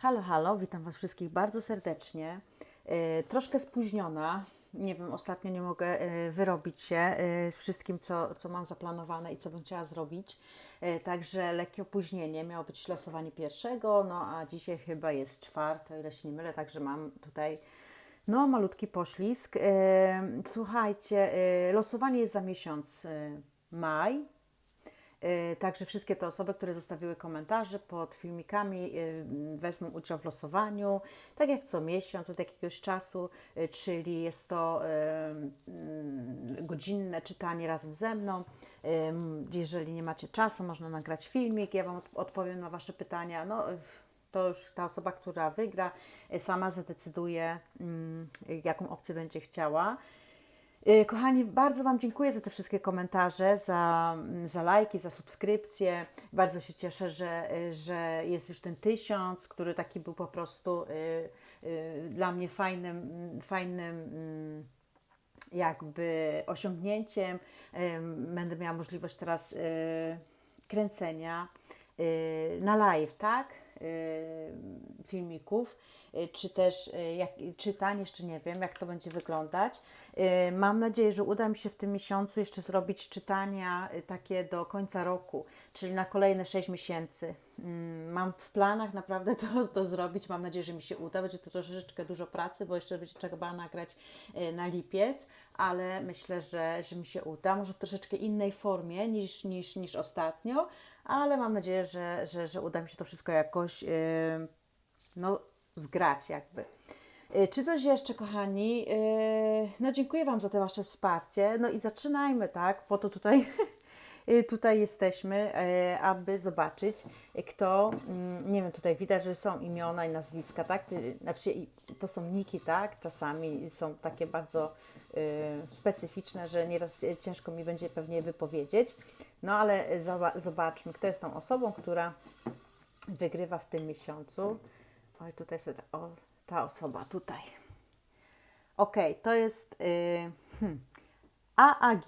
Halo, halo, witam Was wszystkich bardzo serdecznie. E, troszkę spóźniona. Nie wiem, ostatnio nie mogę e, wyrobić się e, z wszystkim, co, co mam zaplanowane i co bym chciała zrobić. Także lekkie opóźnienie. Miało być losowanie pierwszego, no a dzisiaj chyba jest czwarte, ile się nie mylę, także mam tutaj no, malutki poślizg. Słuchajcie, losowanie jest za miesiąc maj. E, Także wszystkie te osoby, które zostawiły komentarze pod filmikami, e, wezmą udział w losowaniu, tak jak co miesiąc od jakiegoś czasu, e, czyli jest to mm, godzinne czytanie razem ze mną. Jeżeli nie macie czasu, można nagrać filmik, ja Wam od- odpowiem na Wasze pytania. No, to już ta osoba, która wygra, sama zadecyduje, mm, jaką opcję będzie chciała. Y, Kochani, bardzo Wam dziękuję za te wszystkie komentarze, za, za lajki, za subskrypcje. Bardzo się cieszę, że, y, że jest już ten tysiąc, który taki był po prostu y, dla mnie fajnym, mm, fajnym mm, jakby osiągnięciem. Będę miała możliwość teraz kręcenia na live, tak? Y, filmików, y, czy też y, jak, czytań, jeszcze nie wiem, jak to będzie wyglądać. Y, Mam nadzieję, że uda mi się w tym miesiącu jeszcze zrobić czytania y, takie do końca roku, czyli na kolejne 6 miesięcy. Mm, Mam w planach naprawdę to, to zrobić. Mam nadzieję, że mi się uda. Będzie to troszeczkę dużo pracy, bo jeszcze będzie trzeba nagrać y, na lipiec, ale myślę, że, że mi się uda. Może w troszeczkę innej formie niż, niż, niż ostatnio, ale mam nadzieję, że, że, że uda mi się to wszystko jakoś y, no, zgrać jakby. Y, Czy coś jeszcze, kochani? Y, No, dziękuję Wam za to Wasze wsparcie. No i zaczynajmy, tak? Po to tutaj, tutaj jesteśmy, y, aby zobaczyć, y, kto, mm, nie wiem, tutaj widać, że są imiona i nazwiska, tak? Y, Znaczy, to są niki, tak? Czasami są takie bardzo y, specyficzne, że nieraz y, ciężko mi będzie pewnie wypowiedzieć. No, ale y, zoba- zobaczmy, kto jest tą osobą, która wygrywa w tym miesiącu. Oj, tutaj sobie, ta- o, ta osoba, tutaj. Ok, to jest y, hmm, AAG.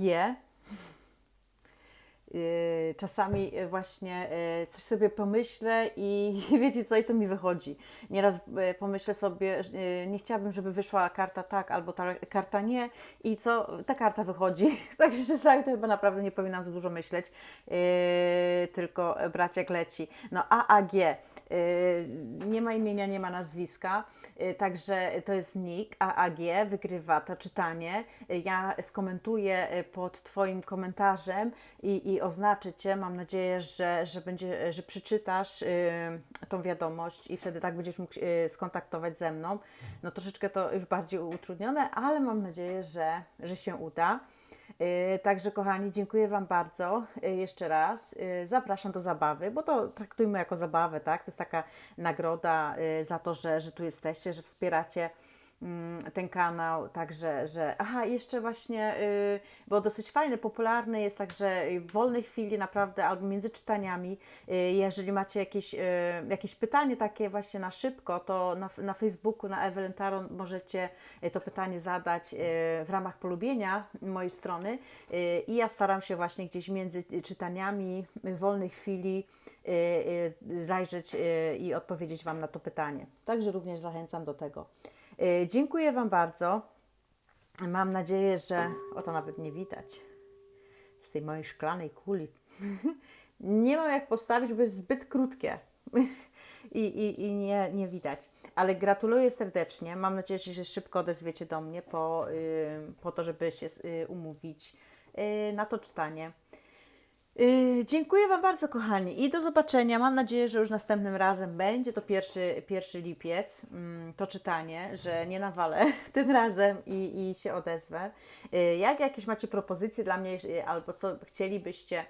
Y, Czasami y, właśnie y, coś sobie pomyślę i wiecie co, i to mi wychodzi. Nieraz pomyślę sobie, nie chciałabym, żeby wyszła karta tak albo ta karta nie i co, ta karta wychodzi. Także czasami to chyba naprawdę nie powinnam za dużo myśleć, tylko brać jak leci. No AAG. Y, Nie ma imienia, nie ma nazwiska, y, także to jest nick AAG, wygrywa to czytanie. Ja skomentuję y, pod Twoim komentarzem i, i oznaczę Cię. Mam nadzieję, że, że, będzie, że przeczytasz tą wiadomość i wtedy tak będziesz mógł skontaktować ze mną. No troszeczkę to już bardziej utrudnione, ale mam nadzieję, że, że się uda. Yy, Także, kochani, dziękuję Wam bardzo yy, jeszcze raz. Yy, Zapraszam do zabawy, bo to traktujmy jako zabawę, tak? To jest taka nagroda za to, że, że tu jesteście, że wspieracie ten kanał, także, że... Aha, jeszcze właśnie, yy, bo dosyć fajny, popularny jest także w wolnej chwili naprawdę, albo między czytaniami, yy, jeżeli macie jakieś, yy, jakieś pytanie takie właśnie na szybko, to na, na Facebooku, na Evelyn Taron możecie to pytanie zadać w ramach polubienia mojej strony i ja staram się właśnie gdzieś między czytaniami w wolnej chwili zajrzeć i odpowiedzieć Wam na to pytanie. Także również zachęcam do tego. Yy, Dziękuję Wam bardzo. Mam nadzieję, że. O to nawet nie widać. Z tej mojej szklanej kuli. nie mam jak postawić, bo jest zbyt krótkie. I, i, i nie, nie widać. Ale gratuluję serdecznie. Mam nadzieję, że się szybko odezwiecie do mnie po, po to, żeby się y, umówić y, na to czytanie. Yy, dziękuję Wam bardzo, kochani, i do zobaczenia. Mam nadzieję, że już następnym razem będzie to pierwszy, pierwszy lipiec, mm, to czytanie, że nie nawalę tym razem i, i się odezwę. Yy, jak jakieś macie propozycje dla mnie, yy, albo co chcielibyście,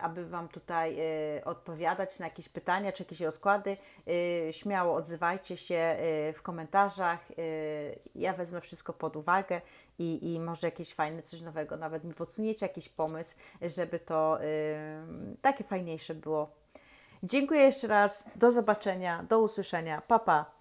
aby Wam tutaj yy, odpowiadać na jakieś pytania czy jakieś rozkłady, yy, śmiało odzywajcie się w komentarzach. Ja wezmę wszystko pod uwagę i, i może jakieś fajne, coś nowego, nawet mi podsuniecie jakiś pomysł, żeby to takie fajniejsze było. Dziękuję jeszcze raz, do zobaczenia, do usłyszenia, pa pa!